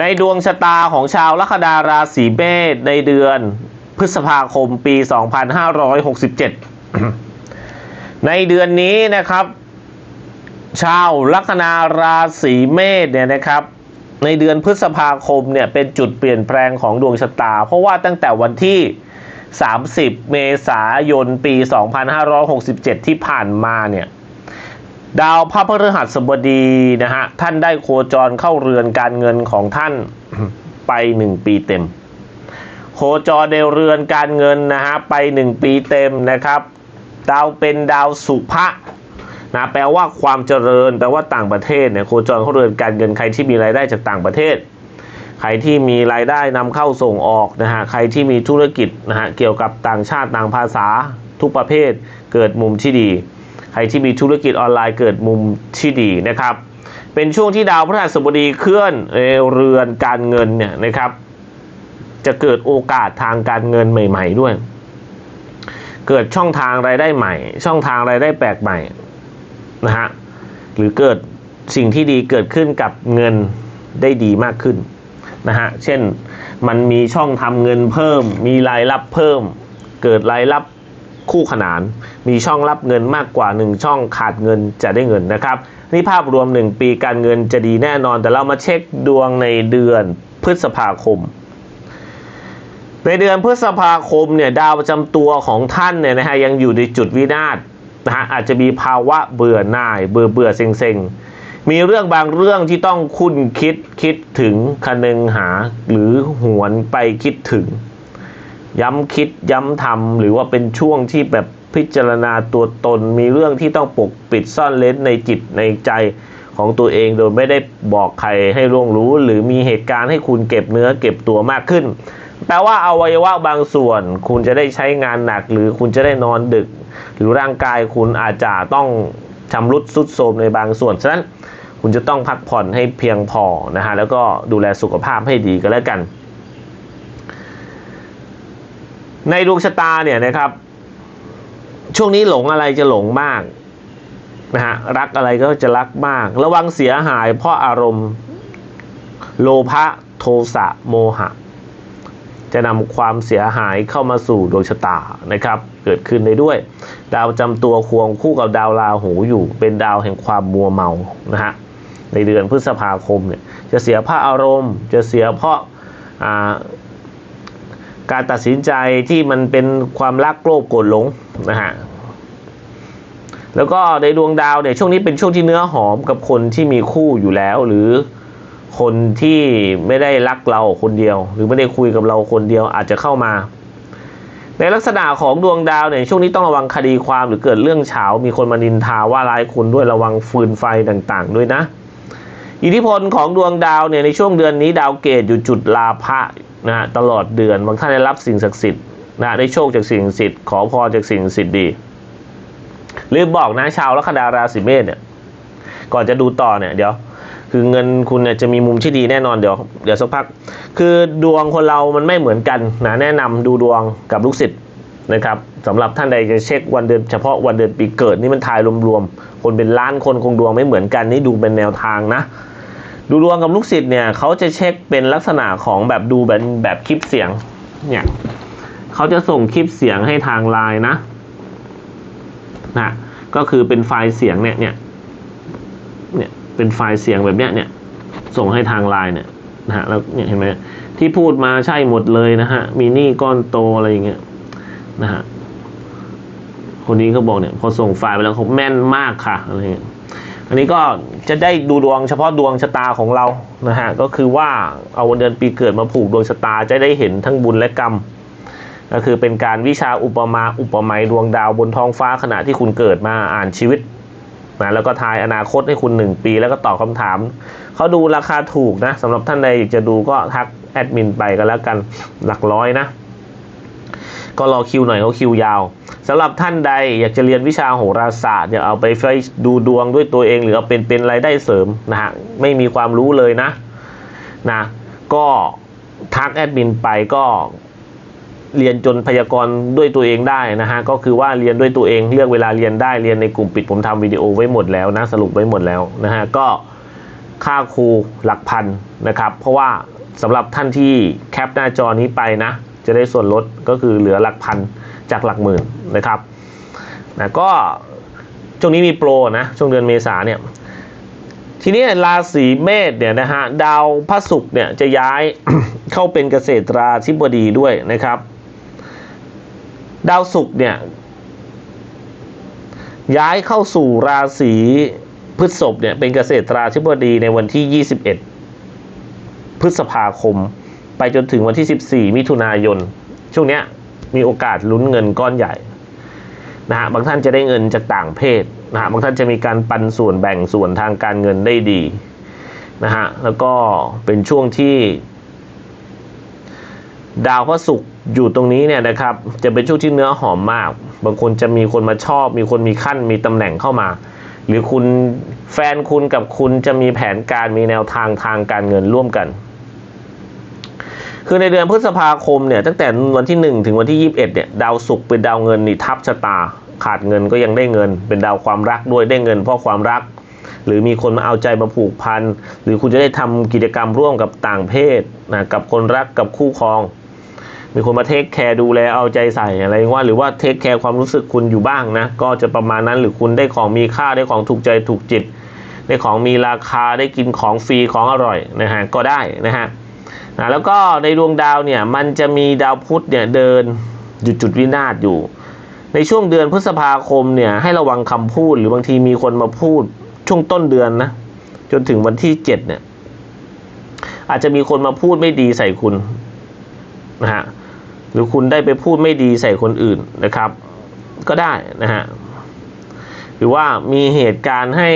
ในดวงชะตาของชาวลัคนาราศีเมษในเดือนพฤษภาคมปี 2567 ในเดือนนี้นะครับ ชาวลัคนาราศีเมษเนี่ยนะครับ ในเดือนพฤษภาคมเนี่ยเป็นจุดเปลี่ยนแปลงของดวงชะตา เพราะว่าตั้งแต่วันที่ 30 เมษายนปี 2567 ที่ผ่านมาเนี่ย ดาวพระพฤหัสบดีนะฮะท่านได้โคจรเข้าเรือนการเงินของท่านไปหนึ่งปีเต็ม โคจรในเรือนการเงินนะฮะไปหนึ่งปีเต็มนะครับ ดาวเป็นดาวสุภะนะแปลว่าความเจริญแปลว่าต่างประเทศเนี่ยโคจรเข้าเรือนการเงินใครที่มีรายได้จากต่างประเทศ ใครที่มีรายได้นำเข้าส่งออกนะฮะใครที่มีธุรกิจนะฮะเกี่ยวกับต่างชาติต่างภาษาทุกประเภทเกิดมุมที่ดี ใครที่มีธุรกิจออนไลน์เกิดมุมที่ดีนะครับ เป็นช่วงที่ดาวพฤหัสบดีเคลื่อนเรือนการเงินเนี่ยนะครับ จะเกิดโอกาสทางการเงินใหม่ ๆ ด้วย เกิดช่องทางรายได้ใหม่ ช่องทางรายได้แปลกใหม่นะฮะหรือเกิดสิ่งที่ดีเกิดขึ้นกับเงินได้ดีมากขึ้นนะฮะ เช่นมันมีช่องทำเงินเพิ่ม มีรายรับเพิ่ม เกิดรายรับ คู่ขนาน มีช่องรับเงินมากกว่า 1 ช่องขาดเงินจะได้เงินนะครับ นี่ภาพรวม 1 ปีการเงินจะดีแน่นอน แต่เรามาเช็คดวงในเดือนพฤษภาคม ในเดือนพฤษภาคมเนี่ยดาวประจำตัวของท่านเนี่ยนะฮะยังอยู่ในจุดวินาศนะฮะอาจจะมีภาวะเบื่อหน่าย เบื่อเบื่อเซ็งเซ็งมีเรื่องบางเรื่องที่ต้องคุ้นคิดคิดถึงคนึงหา หรือหวนไปคิดถึง ย้ำคิดย้ำทำหรือว่าเป็นช่วงที่แบบพิจารณาตัวตนมีเรื่องที่ต้องปกปิดซ่อนเล้นในจิตในใจของตัวเองโดยไม่ได้บอกใครให้ร่วงรู้ หรือมีเหตุการณ์ให้คุณเก็บเนื้อเก็บตัวมากขึ้นแปลว่าอวัยวะบางส่วนคุณจะได้ใช้งานหนัก หรือคุณจะได้นอนดึก หรือร่างกายคุณอาจจะต้องชำรุดสุดโทรมในบางส่วนฉะนั้นคุณจะต้องพักผ่อนให้เพียงพอนะฮะแล้วก็ดูแลสุขภาพให้ดีก็แล้วกัน ในดวงชะตาเนี่ยนะครับ ช่วงนี้หลงอะไรจะหลงมากนะฮะรักอะไรก็จะรักมาก ระวังเสียหายเพราะอารมณ์ โลภะโทสะโมหะ จะนำความเสียหายเข้ามาสู่ดวงชะตานะครับ เกิดขึ้นได้ด้วย ดาวประจำตัวควงคู่กับดาวราหูอยู่เป็นดาวแห่งความมัวเมานะฮะในเดือนพฤษภาคมเนี่ยจะเสียเพราะอารมณ์ จะเสียเพราะอ่า การตัดสินใจที่มันเป็นความรักโลภโกรธหลงนะฮะแล้วก็ในดวงดาวเนี่ยช่วงนี้เป็นช่วงที่เนื้อหอมกับคนที่มีคู่อยู่แล้ว หรือคนที่ไม่ได้รักเราคนเดียว หรือไม่ได้คุยกับเราคนเดียวอาจจะเข้ามา ในลักษณะของดวงดาวเนี่ยช่วงนี้ต้องระวังคดีความหรือเกิดเรื่องเฉามีคนมานินทาว่าร้ายคุณด้วยระวังฟืนไฟต่างๆ ด้วยนะ อิทธิพลของดวงดาวเนี่ยในช่วงเดือนนี้ดาวเกตอยู่จุดลาภะ นะตลอดเดือนบางท่านได้รับสิ่งศักดิ์สิทธิ์นะได้โชคจากสิ่งศักดิ์สิทธิ์ขอพรจากสิ่งศักดิ์สิทธิ์ดีลืมบอกนะชาวลัคนาราศีเมษเนี่ยก่อนจะดูต่อเนี่ยเดี๋ยว คือเงินคุณเนี่ยจะมีมุมที่ดีแน่นอนเดี๋ยวเดี๋ยวสักพัก คือดวงคนเรามันไม่เหมือนกันนะแนะนำดูดวงกับลูกศิษย์นะครับสำหรับท่านใดจะเช็ควันเดือนเฉพาะวันเดือนปีเกิดนี่มันทายรวมๆคนเป็นล้านคนคงดวงไม่เหมือนกันนี่ดูเป็นแนวทางนะ ดูดวงกับลูกศิษย์เนี่ยเขาจะเช็คเป็นลักษณะของแบบดูแบบแบบคลิปเสียง เนี่ยเขาจะส่งคลิปเสียงให้ทางไลน์นะนะก็คือเป็นไฟล์เสียงเนี่ยเนี่ยเนี่ยเป็นไฟล์เสียงแบบเนี้ยเนี่ยส่งให้ทางไลน์เนี่ยนะฮะแล้วเนี่ยเห็นไหมที่พูดมาใช่หมดเลยนะฮะมีหนี้ก้อนโตอะไรอย่างเงี้ยนะฮะคนนี้ก็บอกเนี่ยพอส่งไฟล์ไปแล้วเขาแม่นมากค่ะอะไรเงี้ย อันนี้ก็จะได้ดูดวงเฉพาะดวงชะตาของเรานะฮะก็คือว่าเอาวันเดือนปีเกิดมาผูกดวงชะตาจะได้เห็นทั้งบุญและกรรม ก็คือเป็นการวิชาอุปมาอุปไมยดวงดาวบนท้องฟ้าขณะที่คุณเกิดมาอ่านชีวิตนะแล้วก็ทายอนาคตให้คุณ 1 ปี แล้วก็ตอบคำถาม เขาดูราคาถูกนะสำหรับท่านใดอยากจะดูก็ทักแอดมินไปก็แล้วกันหลักร้อยนะ ก็รอคิวหน่อยเขาคิวยาวสำหรับท่านใดอยากจะเรียนวิชาโหราศาสตร์เนี่ยเอาไปไฟดูดวงด้วยตัวเอง หรือเอาเป็นเป็นรายได้เสริมนะฮะไม่มีความรู้เลยนะนะก็ทักแอดมินไปก็เรียนจนพยากรณ์ด้วยตัวเองได้นะฮะก็คือว่าเรียนด้วยตัวเองเลือกเวลาเรียนได้เรียนในกลุ่มปิดผมทำวิดีโอไว้หมดแล้วนะสรุปไว้หมดแล้วนะฮะก็ค่าครูหลักพันนะครับ เพราะว่าสำหรับท่านที่แคปหน้าจอนี้ไปนะ จะได้ส่วนลดก็คือเหลือหลักพันจากหลักหมื่นนะครับนะก็ช่วงนี้มีโปรนะช่วงเดือนเมษาเนี่ยทีนี้ราศีเมษเนี่ยนะฮะดาวพระศุกร์เนี่ยจะย้ายเข้าเป็นเกษตราธิบดีด้วยนะครับ ดาวศุกร์เนี่ยย้ายเข้าสู่ราศีพฤษภเนี่ยเป็นเกษตราธิบดีในวันที่ 21 พฤษภาคม ไปจนถึงวันที่ 14 มิถุนายน ช่วงเนี้ยมีโอกาสลุ้นเงินก้อนใหญ่นะฮะบางท่านจะได้เงินจากต่างเพศนะฮะบางท่านจะมีการปันส่วนแบ่งส่วนทางการเงินได้ดีนะฮะแล้วก็เป็นช่วงที่ ดาวพระศุกร์อยู่ตรงนี้เนี่ยนะครับ จะเป็นช่วงที่เนื้อหอมมาก บางคนจะมีคนมาชอบ มีคนมีขั้นมีตำแหน่งเข้ามา หรือคุณแฟนคุณกับคุณจะมีแผนการมีแนวทางทางการเงินร่วมกัน คือในเดือนพฤษภาคมเนี่ยตั้งแต่วันที่ 1 ถึงวันที่ 21เนี่ยดาวศุกร์เป็นดาวเงินนี่ทับชะตา ขาดเงินก็ยังได้เงิน เป็นดาวความรักด้วยได้เงินเพราะความรัก หรือมีคนมาเอาใจมาผูกพันหรือคุณจะได้ทำกิจกรรมร่วมกับต่างเพศนะกับคนรักกับคู่ครอง มีคนมาเทคแคร์ดูแลเอาใจใส่อะไรว่าหรือว่าเทคแคร์ความรู้สึกคุณอยู่บ้างนะก็จะประมาณนั้นหรือคุณได้ของมีค่าได้ของถูกใจถูกจิตได้ของมีราคาได้กินของฟรีของอร่อยนะฮะก็ได้นะฮะ นะแล้วก็ในดวงดาวเนี่ยมันจะมีดาวพุธเนี่ยเดินหยุดจุดวินาศอยู่ ในช่วงเดือนพฤษภาคมเนี่ยให้ระวังคำพูดหรือบางทีมีคนมาพูดช่วงต้นเดือนนะจนถึงวันที่เจ็ดเนี่ยอาจจะมีคนมาพูดไม่ดีใส่คุณนะฮะหรือคุณได้ไปพูดไม่ดีใส่คนอื่นนะครับ ก็ได้นะฮะหรือว่ามีเหตุการณ์ให้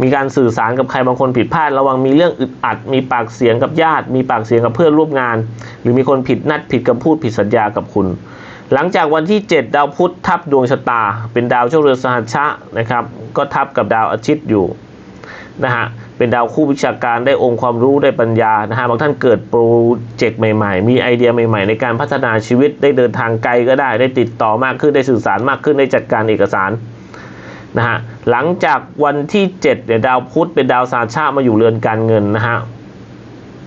มีการสื่อสารกับใครบางคนผิดพลาด ระวังมีเรื่องอึดอัด มีปากเสียงกับญาติ มีปากเสียงกับเพื่อนร่วมงาน หรือมีคนผิดนัดผิดคำพูดผิดสัญญากับคุณ หลังจากวันที่ 7 ดาวพุธทับดวงชะตา เป็นดาวเจ้าเรือนสหัชชะนะครับ ก็ทับกับดาวอาทิตย์อยู่นะฮะเป็นดาวคู่วิชาการได้องค์ความรู้ได้ปัญญานะฮะบางท่านเกิดโปรเจกต์ใหม่ๆ มีไอเดียใหม่ ๆ ในการพัฒนาชีวิตได้เดินทางไกลก็ได้ ได้ติดต่อมากขึ้นได้สื่อสารมากขึ้นได้จัดการเอกสาร นะฮะหลังจากวันที่7เนี่ยดาวพุธเป็นดาวสาชามาอยู่เรือนการเงินนะฮะ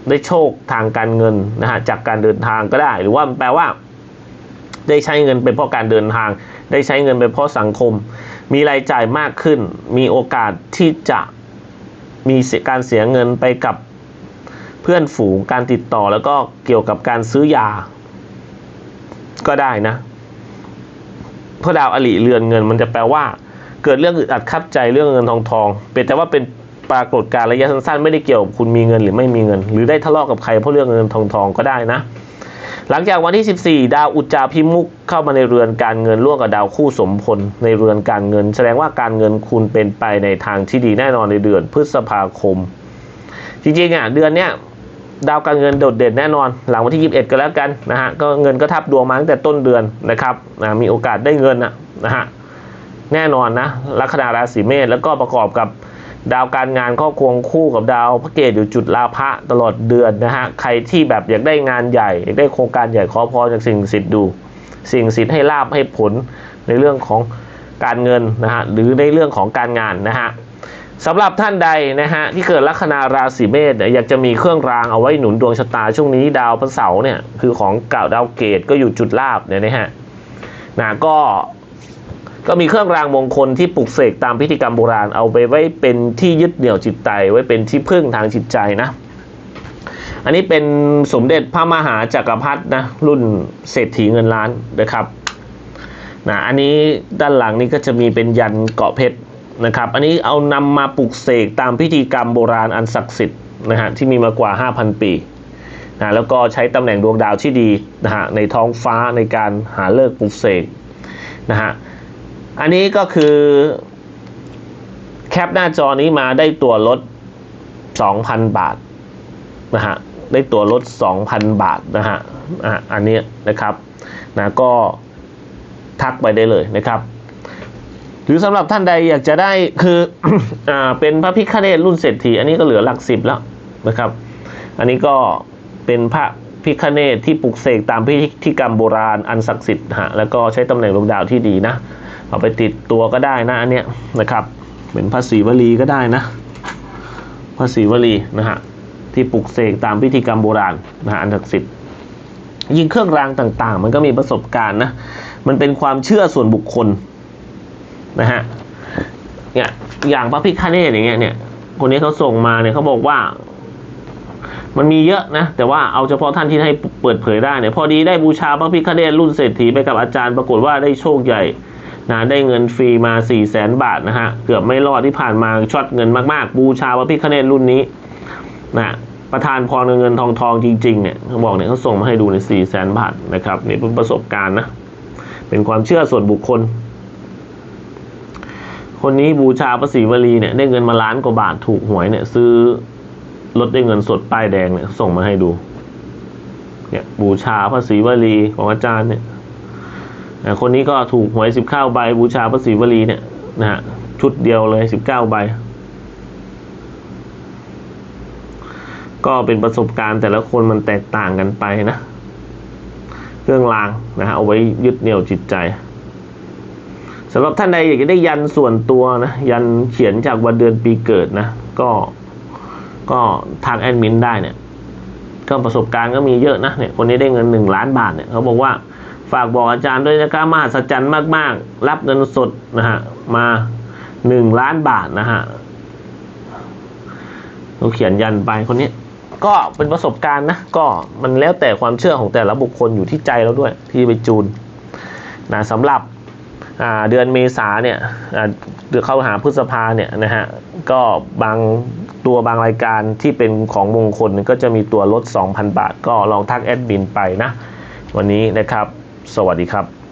ได้โชคทางการเงินนะฮะจากการเดินทางก็ได้ หรือว่าแปลว่า ได้ใช้เงินเป็นเพราะการเดินทาง ได้ใช้เงินเป็นเพราะสังคม มีรายจ่ายมากขึ้น มีโอกาสที่จะมีการเสียเงินไปกับเพื่อนฝูงการติดต่อแล้วก็เกี่ยวกับการซื้อยา ก็ได้นะเพราะดาวอลิเรือนเงินมันจะแปลว่า เกิดเรื่องอึดอัดคับใจเรื่องเงินทองทองเป็นแต่ว่าเป็นปรากฏการระยะสั้นๆไม่ได้เกี่ยวกับคุณมีเงินหรือไม่มีเงิน หรือได้ทะเลาะกับใครเพราะเรื่องเงินทองทองก็ได้นะ หลังจากวันที่ 14 ดาวอุจจาพิมุกเข้ามาในเรือนการเงินร่วมกับดาวคู่สมพลในเรือนการเงิน แสดงว่าการเงินคุณเป็นไปในทางที่ดีแน่นอนในเดือนพฤษภาคม จริงๆอะเดือนเนี้ยดาวการเงินโดดเด่นแน่นอน หลังวันที่ 21 ก็แล้วกันนะฮะก็เงินก็ทับดวงมาตั้งแต่ต้นเดือนนะครับนะมีโอกาสได้เงินอะนะฮะ แน่นอนนะลัคนาราศีเมษแล้วก็ประกอบกับดาวการงานก็ควงคู่กับดาวพระเกตอยู่จุดลาภะตลอดเดือนนะฮะใครที่แบบอยากได้งานใหญ่อยากได้โครงการใหญ่ขอพรจากสิ่งศักดิ์สิทธิ์ดู สิ่งศักดิ์สิทธิ์ให้ลาบให้ผลในเรื่องของการเงินนะฮะหรือในเรื่องของการงานนะฮะสำหรับท่านใดนะฮะที่เกิดลัคนาราศีเมษอยากจะมีเครื่องรางเอาไว้หนุนดวงชะตาช่วงนี้ดาวพระเสาร์เนี่ยคือของเก่าดาวเกตก็อยู่จุดลาบเนี่ยนะฮะนะก็ ก็มีเครื่องรางมงคลที่ปลุกเสกตามพิธีกรรมโบราณเอาไปไว้เป็นที่ยึดเหนี่ยวจิตใจไว้เป็นที่พึ่งทางจิตใจนะอันนี้เป็นสมเด็จพระมหาจักรพรรดินะรุ่นเศรษฐีเงินล้านนะครับนะอันนี้ด้านหลังนี้ก็จะมีเป็นยันเกาะเพชรนะครับ อันนี้เอานำมาปลุกเสกตามพิธีกรรมโบราณอันศักดิ์สิทธิ์นะฮะที่มีมากว่า 5,000 ปีนะแล้วก็ใช้ตำแหน่งดวงดาวที่ดีนะฮะในท้องฟ้าในการหาเลิกปลุกเสกนะฮะ อันนี้ก็คือแคปหน้าจอนี้มาได้ตัวลด 2,000 บาทนะฮะได้ตัวลด 2,000 บาทนะฮะอะอันนี้นะครับนะก็ทักไปได้เลยนะครับ หรือสำหรับท่านใดอยากจะได้คืออ่าเป็นพระพิฆเนศรุ่นเศรษฐีอันนี้ก็เหลือหลักสิบแล้วนะครับ อันนี้ก็เป็นพระพิฆเนศที่ปลุกเสกตามพิธีกรรมโบราณอันศักดิ์สิทธิ์ฮะแล้วก็ใช้ตำแหน่งดวงดาวที่ดีนะ เอาไปติดตัวก็ได้นะอันเนี้ยนะครับเป็นภาษีวลีก็ได้นะพระศรีวลีนะฮะที่ปลุกเสกตามพิธีกรรมโบราณนะฮะอันศักดิ์สิทธิ์ยิงเครื่องรางต่างๆ มันก็มีประสบการณ์นะมันเป็นความเชื่อส่วนบุคคลนะฮะเนี่ยอย่างพระพิฆเนศอย่างเงี้ยเนี่ยคนนี้เขาส่งมาเนี่ยเขาบอกว่า มันมีเยอะนะ แต่ว่าเอาเฉพาะท่านที่ให้เปิดเผยได้เนี่ยพอดีได้บูชาพระพิฆเนศรุ่นเศรษฐีไปกับอาจารย์ปรากฏว่าได้โชคใหญ่ นะได้เงินฟรีมา4ี่แสนบาทนะฮะ เกือบไม่รอดที่ผ่านมาช็อตเงินมากๆ บูชาพระพิฆเนศรุ่นนี้นะประธานพรเงินทองทองจริงๆเนี่ยเขาบอกเนี่ยเขาส่งมาให้ดูใน4ี่แสนบาทนะครับนี่เป็นประสบการณ์นะ เป็นความเชื่อส่วนบุคคล คนนี้บูชาพระศรีวลีเนี่ยได้เงินมาล้านกว่าบาทถูกหวยเนี่ยซื้อรถได้เงินสดป้ายแดงเนี่ยส่งมาให้ดูเนี่ยบูชาพระศรีวลีของอาจารย์เนี่ย คนนี้ก็ถูกหวยสิบเก้าใบบูชาพระศรีวลีเนี่ยนะฮะชุดเดียวเลยสิบเก้าใบ ก็เป็นประสบการณ์แต่ละคนมันแตกต่างกันไปนะ เครื่องรางนะฮะเอาไว้ยึดเหนี่ยวจิตใจสำหรับท่านใดอยากจะได้ยันส่วนตัวนะ ยันเขียนจากวันเดือนปีเกิดนะ ก็ก็ทางแอดมินได้เนี่ย ก็ประสบการณ์ก็มีเยอะนะเนี่ยคนนี้ได้เงินหนึ่งล้านบาทเนี่ยเขาบอกว่า ฝากบอกอาจารย์ด้วยนะครับมหัศจรรย์มาก ๆ รับเงินสดนะฮะมาหนึ่งล้านบาทนะฮะเขาเขียนยันไปคนนี้ ก็เป็นประสบการณ์นะ ก็มันแล้วแต่ความเชื่อของแต่ละบุคคลอยู่ที่ใจเราด้วย ที่ไปจูนนะสำหรับเดือนเมษาเนี่ยเดือเข้าหาพฤษภาเนี่ยนะฮะก็บางตัวบางรายการที่เป็นของมงคลก็จะมีตัวลด 2,000 บาท ก็ลองทักแอดมินไปนะ วันนี้นะครับ สวัสดีครับ